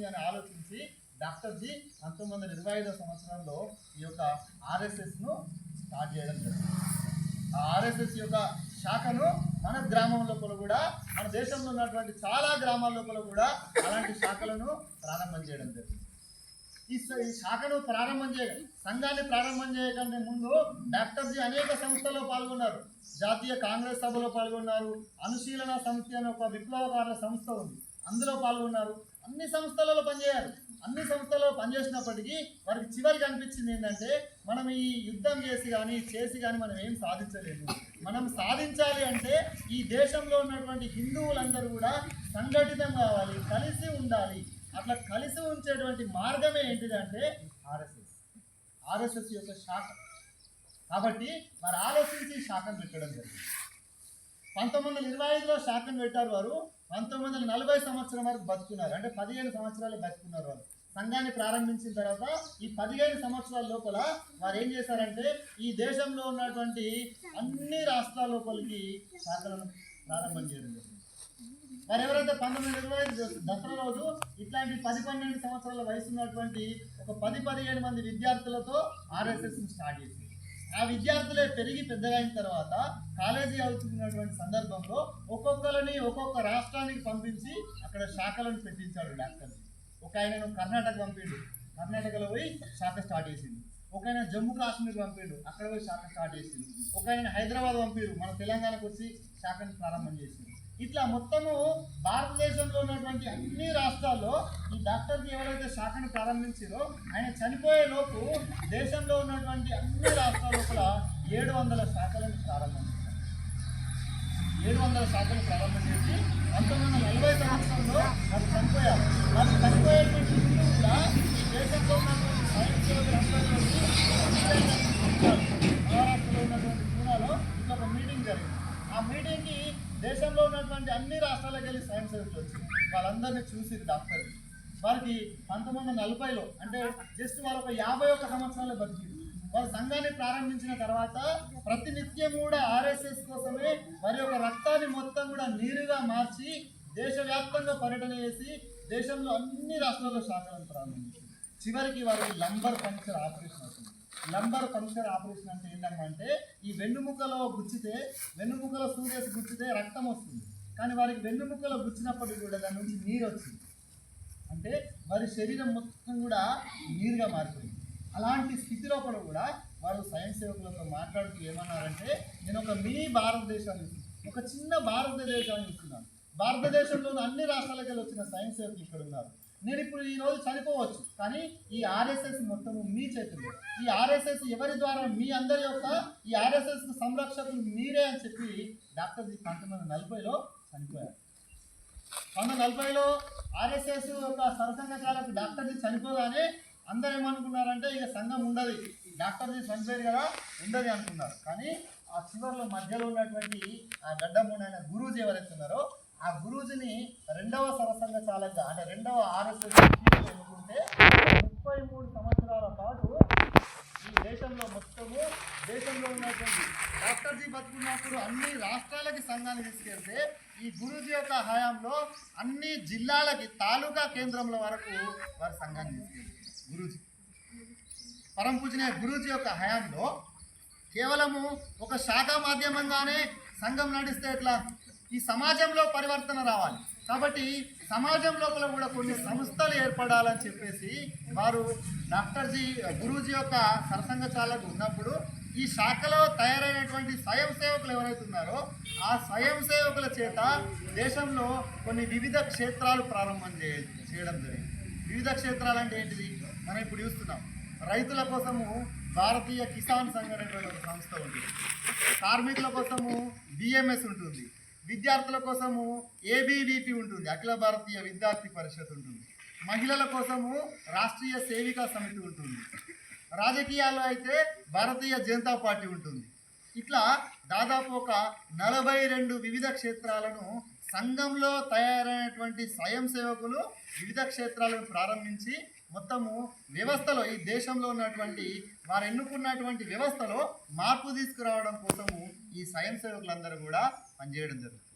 వస్తుంది అని ఆలోచించి డాక్టర్ జీ పంతొమ్మిది వందల ఇరవై ఐదో సంవత్సరంలో ఈ యొక్క ఆర్ఎస్ఎస్ను స్టార్ట్ చేయడం జరిగింది. ఆ ఆర్ఎస్ఎస్ యొక్క శాఖను మన గ్రామం లోపల కూడా మన దేశంలో ఉన్నటువంటి చాలా గ్రామాల లోపల కూడా అలాంటి శాఖలను ప్రారంభం చేయడం జరిగింది. ఈ శాఖను ప్రారంభం చేయ సంఘాన్ని ప్రారంభం చేయకంటే ముందు డాక్టర్ జీ అనేక సంస్థల్లో పాల్గొన్నారు. జాతీయ కాంగ్రెస్ సభలో పాల్గొన్నారు. అనుశీలన సమితి అనే ఒక విప్లవకార సంస్థ ఉంది. అందులో పాల్గొన్నారు. అన్ని సంస్థలలో పనిచేయారు అన్ని సంస్థలలో పనిచేసినప్పటికీ వారికి చివరికి అనిపించింది ఏంటంటే మనం ఈ యుద్ధం చేసి కానీ చేసి కానీ మనం ఏం సాధించలేము మనం సాధించాలి అంటే ఈ దేశంలో ఉన్నటువంటి హిందువులందరూ కూడా సంఘటితం కావాలి కలిసి ఉండాలి. అట్లా కలిసి ఉంచేటువంటి మార్గమే ఏంటిదంటే ఆర్ఎస్ఎస్. ఆర్ఎస్ఎస్ యొక్క శాఖ. కాబట్టి మరి ఆలోచించి శాఖను పెట్టడం జరిగింది. పంతొమ్మిది వందల ఇరవై ఐదులో శాఖను పెట్టారు వారు. పంతొమ్మిది వందల నలభై సంవత్సరం వరకు బతుకున్నారు. అంటే పదిహేను సంవత్సరాలు బతుకున్నారు వారు. సంఘాన్ని ప్రారంభించిన తర్వాత ఈ పదిహేను సంవత్సరాల లోపల వారు ఏం చేశారంటే ఈ దేశంలో ఉన్నటువంటి అన్ని రాష్ట్రాల లోపలికి శాఖలను ప్రారంభం చేయడం జరిగింది. మరి ఎవరైతే పంతొమ్మిది వందల ఇరవై ఐదు దసరా రోజు ఇట్లాంటి పది పన్నెండు సంవత్సరాల వయసు ఉన్నటువంటి ఒక పది పదిహేను మంది విద్యార్థులతో ఆర్ఎస్ఎస్ని స్టార్ట్ చేసింది ఆ విద్యార్థులే పెరిగి పెద్దగా అయిన తర్వాత కాలేజీ అవుతున్నటువంటి సందర్భంలో ఒక్కొక్కరిని ఒక్కొక్క రాష్ట్రానికి పంపించి అక్కడ శాఖలను పెట్టించాడు డాక్టర్. ఒక ఆయనను కర్ణాటక పంపిండు. కర్ణాటకలో పోయి శాఖ స్టార్ట్ చేసింది ఒక ఆయన జమ్మూ కాశ్మీర్ పంపిండు. అక్కడ పోయి శాఖ స్టార్ట్ చేసింది ఒక ఆయన హైదరాబాద్ పంపిరు మన తెలంగాణకు వచ్చి శాఖను ప్రారంభం చేసింది ఇట్లా మొత్తము భారతదేశంలో ఉన్నటువంటి అన్ని రాష్ట్రాల్లో ఈ డాక్టర్కి ఎవరైతే శాఖను ప్రారంభించారో ఆయన చనిపోయే లోపు దేశంలో ఉన్నటువంటి అన్ని రాష్ట్రాల్లో ఏడు వందల శాఖలను ప్రారంభం ఏడు వందల శాఖలు ప్రారంభం చేసి పంతొమ్మిది వందల నలభై సంవత్సరంలో అది చనిపోయారు. అది చనిపోయేటువంటి ముందు కూడా ఈ దేశంలో ఉన్నటువంటి సైన్స్ మహారాష్ట్రలో ఉన్నటువంటి పూనాలో ఇట్లా ఒక మీటింగ్ జరిగింది. ఆ మీటింగ్కి దేశంలో ఉన్నటువంటి అన్ని రాష్ట్రాలకు వెళ్ళి సైన్స్ యోగులు వచ్చింది వాళ్ళందరినీ చూసి డాక్టర్ వారికి పంతొమ్మిది వందల నలభైలో అంటే జస్ట్ వాళ్ళ ఒక యాభై ఒక్క సంవత్సరాలు బతికింది. వారు సంఘాన్ని ప్రారంభించిన తర్వాత ప్రతినిత్యం కూడా ఆర్ఎస్ఎస్ కోసమే వారి యొక్క రక్తాన్ని మొత్తం కూడా నీరుగా మార్చి దేశవ్యాప్తంగా పర్యటన చేసి దేశంలో అన్ని రాష్ట్రాల్లో శాఖలను ప్రారంభించింది. చివరికి వారికి లంబర్ పంక్చర్ ఆపరేషన్ అవుతుంది. లంబర్ పంక్చర్ ఆపరేషన్ అంటే ఏంటంటే ఈ వెన్నుముకలో గుచ్చితే వెన్నుముకలో సూర్యస్ గుచ్చితే రక్తం వస్తుంది. కానీ వారికి వెన్నుముకలో గుచ్చినప్పటికీ కూడా దాని నుంచి నీరు వచ్చింది. అంటే వారి శరీరం మొత్తం కూడా నీరుగా మారిపోయింది. అలాంటి స్థితి లోపల కూడా వారు సైన్స్ సేవకులతో మాట్లాడుతూ ఏమన్నారంటే నేను ఒక మినీ భారతదేశాన్ని ఒక చిన్న భారతదేశాన్ని ఇస్తున్నాను భారతదేశంలోని అన్ని రాష్ట్రాలకి వచ్చిన సైన్స్ సేవకులు ఇక్కడ ఉన్నారు. నేను ఇప్పుడు ఈ రోజు చనిపోవచ్చు. కానీ ఈ ఆర్ఎస్ఎస్ మొత్తం మీ చేతుల్లో. ఈ ఆర్ఎస్ఎస్ ఎవరి ద్వారా? మీ అందరి యొక్క ఈ ఆర్ఎస్ఎస్ సంరక్షకులు మీరే అని చెప్పి డాక్టర్ జీ పంతొమ్మిది వందల నలభైలో చనిపోయారు. పంతొమ్మిది నలభైలో ఆర్ఎస్ఎస్ యొక్క ఒక డాక్టర్ జీ చనిపోగానే అందరూ ఏమనుకున్నారంటే ఇక సంఘం ఉండదు. డాక్టర్ది చనిపోయారు కదా ఉండదు అనుకున్నారు. కానీ ఆ చివరిలో మధ్యలో ఉన్నటువంటి ఆ గడ్డమూడైన గురూజీ ఎవరైతే ఉన్నారో ఆ గురూజీని రెండవ సరసంగ చాలకగా అంటే రెండవ ఆర్ఎస్ఎస్ ఎన్నుకుంటే ముప్పై మూడు సంవత్సరాల పాటు ఈ దేశంలో మొత్తము దేశంలో ఉన్నటువంటి డాక్టర్జీ బతుకున్నప్పుడు అన్ని రాష్ట్రాలకి సంఘాన్ని తీసుకెళ్తే ఈ గురూజీ యొక్క హయాంలో అన్ని జిల్లాలకి తాలూకా కేంద్రంలో వరకు వారి సంఘాన్ని తీసుకెళ్తారు. గురూజీ. పరం పూజనీయ గురూజీ యొక్క హయాంలో కేవలము ఒక శాఖ మాధ్యమంగానే సంఘం నడిస్తే ఎట్లా? ఈ సమాజంలో పరివర్తన రావాలి. కాబట్టి సమాజం లోపల కూడా కొన్ని సంస్థలు ఏర్పడాలని చెప్పేసి వారు డాక్టర్జీ గురూజీ యొక్క సరసంగ చాలకు ఉన్నప్పుడు ఈ శాఖలో తయారైనటువంటి స్వయం సేవకులు ఎవరైతే ఉన్నారో ఆ స్వయం సేవకుల చేత దేశంలో కొన్ని వివిధ క్షేత్రాలు ప్రారంభం చేయడం జరిగింది. వివిధ క్షేత్రాలు అంటే ఏంటిది? మనం ఇప్పుడు చూస్తున్నాం. రైతుల కోసము భారతీయ కిసాన్ సంఘ్ అనేటువంటి ఒక సంస్థ ఉంది కార్మికుల కోసము బిఎంఎస్ ఉంటుంది. విద్యార్థుల కోసము ఏబీవీపీ ఉంటుంది. అఖిల భారతీయ విద్యార్థి పరిషత్ ఉంటుంది. మహిళల కోసము రాష్ట్రీయ సేవికా సమితి ఉంటుంది. రాజకీయాల్లో అయితే భారతీయ జనతా పార్టీ ఉంటుంది. ఇట్లా దాదాపు ఒక నలభై రెండు వివిధ క్షేత్రాలను సంఘంలో తయారైనటువంటి స్వయం సేవకులు వివిధ క్షేత్రాలను ప్రారంభించి మొత్తము వ్యవస్థలో ఈ దేశంలో ఉన్నటువంటి వారు ఎన్నుకున్నటువంటి వ్యవస్థలో మార్పు తీసుకురావడం కోసము ఈ స్వయం సేవకులందరూ కూడా పనిచేయడం జరుగుతుంది.